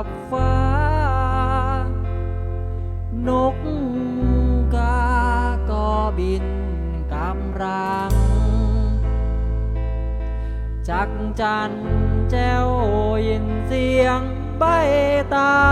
ับฟ้า นกกาก็บินกำรัง จักจันแจ้วยินเสียงใบตา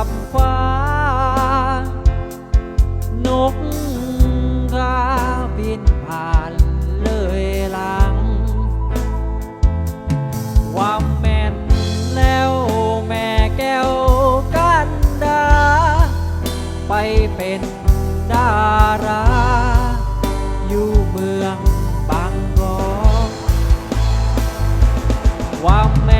ับฟ้า นกกาบินผ่านเลยหลังว่าแม่นแล้วแม่แก้วกันดา ไปเป็นดาราอยู่เมืองบางกอกว่าแม่